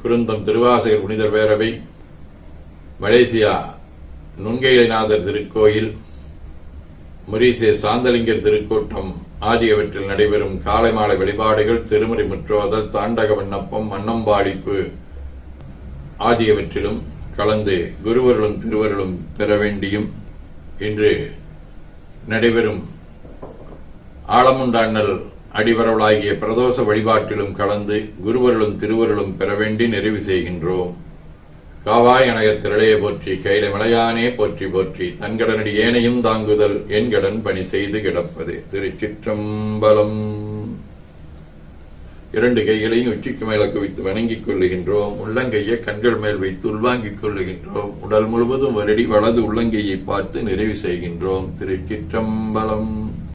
குருந்தம் திருவாசகர் புனிதர் பேரவை மலேசியா நுண்கைலநாதர் திருக்கோயில் முரீசே சாந்தலிங்கர் திருக்கூட்டம் ஆகியவற்றில் நடைபெறும் காலை மாலை வழிபாடுகள் திருமுறை முற்றோதல் தாண்டக விண்ணப்பம் மன்னம்பாடிப்பு ஆகியவற்றிலும் கலந்து குருவர்களும் திருவருளும் பெற வேண்டியும் இன்று நடைபெறும் ஆலமுண்டாண்ணல் அடிவரவளாகிய பிரதோஷ வழிபாட்டிலும் கலந்து குருவருளும் திருவருளும் பெற வேண்டி நிறைவு செய்கின்றோம். காவாய் அணையத்திரளைய போற்றி கைல மலையானே போற்றி போற்றி தன்கடனடி ஏனையும் தாங்குதல் என்கடன் பணி செய்து கிடப்பது. திருச்சிற்றம்பலம். இரண்டு கைகளையும் உச்சிக்கு மேல குவித்து வணங்கிக் கொள்ளுகின்றோம். உள்ளங்கையை கண்கள் மேல் வைத்து உள்வாங்கிக் கொள்ளுகின்றோம். உடல் முழுவதும் வருடி வலது உள்ளங்கையை பார்த்து நிறைவு செய்கின்றோம். திருச்சிற்றம்பலம்.